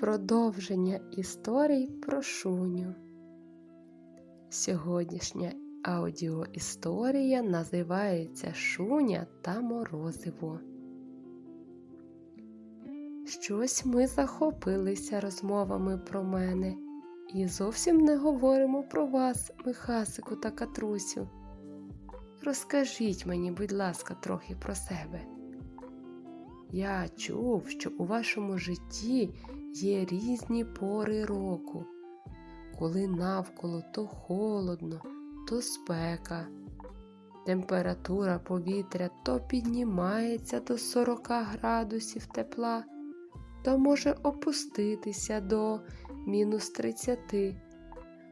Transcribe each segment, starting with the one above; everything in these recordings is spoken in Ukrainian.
Продовження історій про шуню. Сьогоднішня аудіоісторія називається Шуня та Морозиво. Щось ми захопилися розмовами про мене і зовсім не говоримо про вас, Михасику та Катрусю. Розкажіть мені, будь ласка, трохи про себе. Я чув, що у вашому житті є різні пори року, коли навколо то холодно, то спека. Температура повітря то піднімається до 40 градусів тепла, то може опуститися до мінус 30.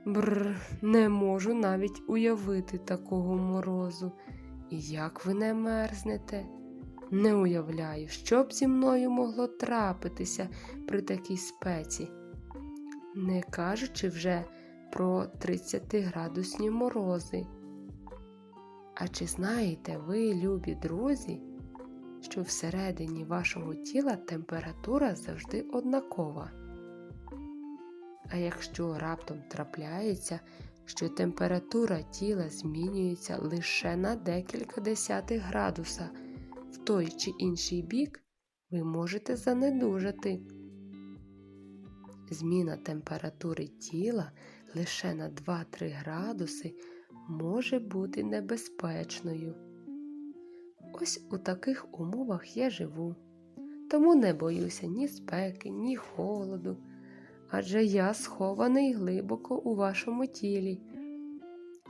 Бррр, не можу навіть уявити такого морозу. І як ви не мерзнете? Не уявляю, що б зі мною могло трапитися при такій спеці, не кажучи вже про 30-градусні морози. А чи знаєте ви, любі друзі, що всередині вашого тіла температура завжди однакова? А якщо раптом трапляється, що температура тіла змінюється лише на декілька десятих градуса в той чи інший бік, ви можете занедужати. Зміна температури тіла лише на 2-3 градуси може бути небезпечною. Ось у таких умовах я живу, тому не боюся ні спеки, ні холоду, адже я схований глибоко у вашому тілі,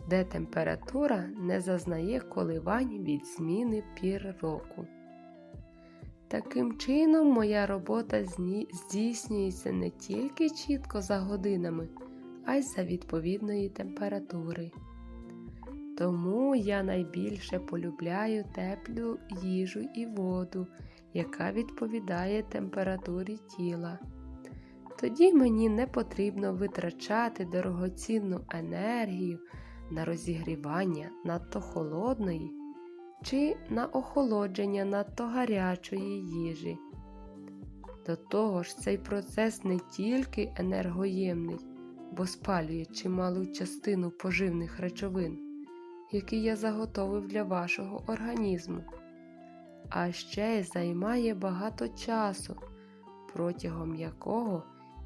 де температура не зазнає коливань від зміни пір року. Таким чином, моя робота здійснюється не тільки чітко за годинами, а й за відповідної температури. Тому я найбільше полюбляю теплу їжу і воду, яка відповідає температурі тіла. Тоді мені не потрібно витрачати дорогоцінну енергію на розігрівання надто холодної чи на охолодження надто гарячої їжі. До того ж, цей процес не тільки енергоємний, бо спалює чималу частину поживних речовин, які я заготовив для вашого організму, а ще й займає багато часу, протягом якого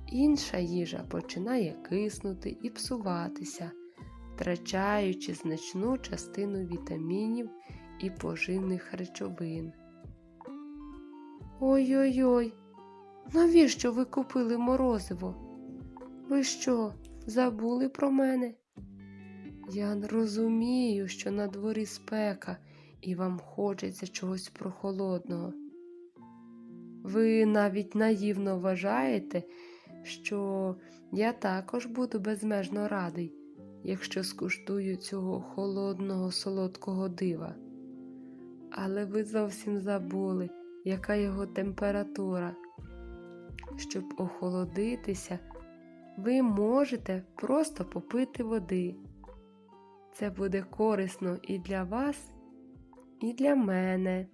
інша їжа починає киснути і псуватися, втрачаючи значну частину вітамінів і поживних речовин. Ой-ой-ой, навіщо ви купили морозиво? Ви що, забули про мене? Я розумію, що на дворі спека і вам хочеться чогось прохолодного. Ви навіть наївно вважаєте, що я також буду безмежно радий, якщо скуштую цього холодного солодкого дива. Але ви зовсім забули, яка його температура. Щоб охолодитися, ви можете просто попити води. Це буде корисно і для вас, і для мене.